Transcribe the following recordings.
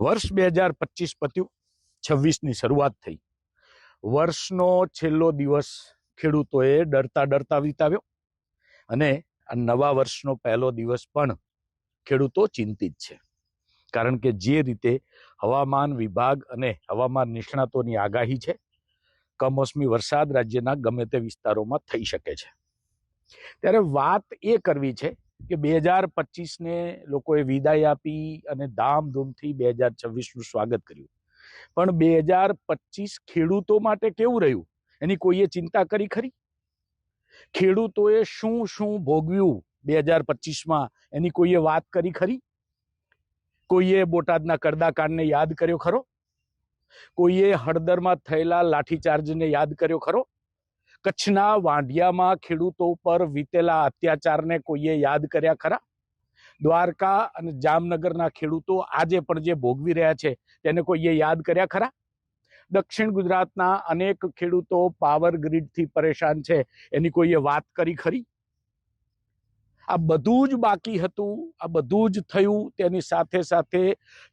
વર્ષ બે હજાર પચીસ પત્યું છવ્વીસની શરૂઆત થઈ. વર્ષનો છેલ્લો દિવસ ખેડૂતોએ ડરતા ડરતા વિતાવ્યો અને આ નવા વર્ષનો પહેલો દિવસ પણ ખેડૂતો ચિંતિત છે. કારણ કે જે રીતે હવામાન વિભાગ અને હવામાન નિષ્ણાતોની આગાહી છે, કમોસમી વરસાદ રાજ્યના ગમે તે વિસ્તારોમાં થઈ શકે છે. ત્યારે વાત એ કરવી છે કે બે હજાર પચીસને લોકોએ વિદાય આપી અને ધામધૂમથી બે હજાર છવ્વીસનું સ્વાગત કર્યું. પણ બે હજાર પચીસ ખેડૂતો માટે કેવું રહ્યું? એની કોઈએ ચિંતા કરી ખરી? ખેડૂતોએ શું શું ભોગવ્યું બે હજાર પચીસમાં? એની કોઈએ વાત કરી ખરી? કોઈએ બોટાદના કરદાકાંડને યાદ કર્યો ખરો? કોઈએ હળદરમાં થયેલા લાઠીચાર્જને યાદ કર્યો ખરો? કચ્છના વાંઢિયામાં ખેડૂતો પર વીતેલા અત્યાચારને કોઈએ યાદ કર્યા ખરા? દ્વારકા અને જામનગરના ખેડૂતો આજે પણ જે ભોગવી રહ્યા છે, તેને કોઈએ યાદ કર્યા ખરા? દક્ષિણ ગુજરાતના અનેક ખેડૂતો પાવર ગ્રીડથી પરેશાન છે, એની કોઈએ વાત કરી ખરી? આ બધું જ બાકી હતું, આ બધું જ થયું. તેની સાથે સાથે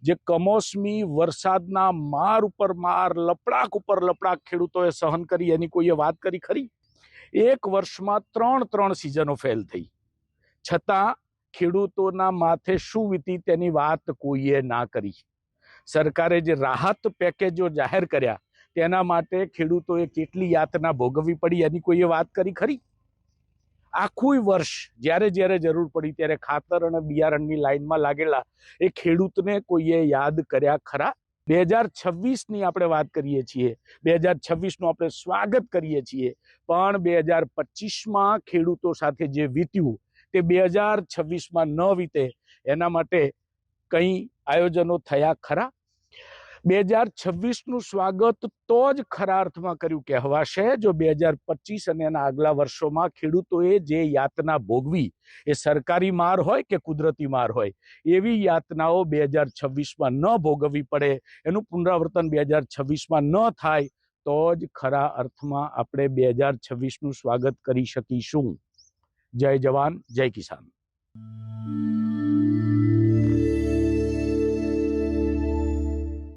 જે કમોસમી વરસાદના માર ઉપર માર, લપડાક ઉપર લપડાક ખેડૂતોએ સહન કરી, એની કોઈએ વાત કરી ખરી? એક વર્ષમાં ત્રણ ત્રણ સિઝનો ફેલ થઈ. છતાં ખેડૂતોના માથે શું વીતી તેની વાત કોઈએ ના કરી. સરકારે જે રાહત પેકેજો જાહેર કર્યા, તેના માટે ખેડૂતોએ કેટલી યાતના ભોગવવી પડી, એની કોઈએ વાત કરી ખરી? આખું વર્ષ જ્યારે જ્યારે જરૂર પડી ત્યારે ખાતર અને બિયારણની લાઇનમાં લાગેલા એ ખેડૂતને કોઈએ યાદ કર્યા ખરા? બે હજાર છવ્વીસની આપણે વાત કરીએ છીએ. બે હજાર છવ્વીસનું આપણે સ્વાગત કરીએ છીએ. પણ બે હજાર પચીસમાં ખેડૂતો સાથે જે વીત્યું તે બે હજાર છવ્વીસમાં ન વીતે. એના માટે કંઈ આયોજનો થયા ખરા? બે હજાર છવ્વીસનું સ્વાગત તો જ ખરા અર્થમાં કર્યું કહેવાશે. જો બે હજાર પચીસ અને એના આગલા વર્ષોમાં ખેડૂતોએ જે યાતના ભોગવી, એ સરકારી માર હોય કે કુદરતી માર હોય, એવી યાતનાઓ બે હજાર છવ્વીસમાં ન ભોગવવી પડે, એનું પુનરાવર્તન બે હજાર છવ્વીસમાં ન થાય, તો જ ખરા અર્થમાં આપણે બે હજાર છવ્વીસનું સ્વાગત કરી શકીશું. જય જવાન, જય કિસાન.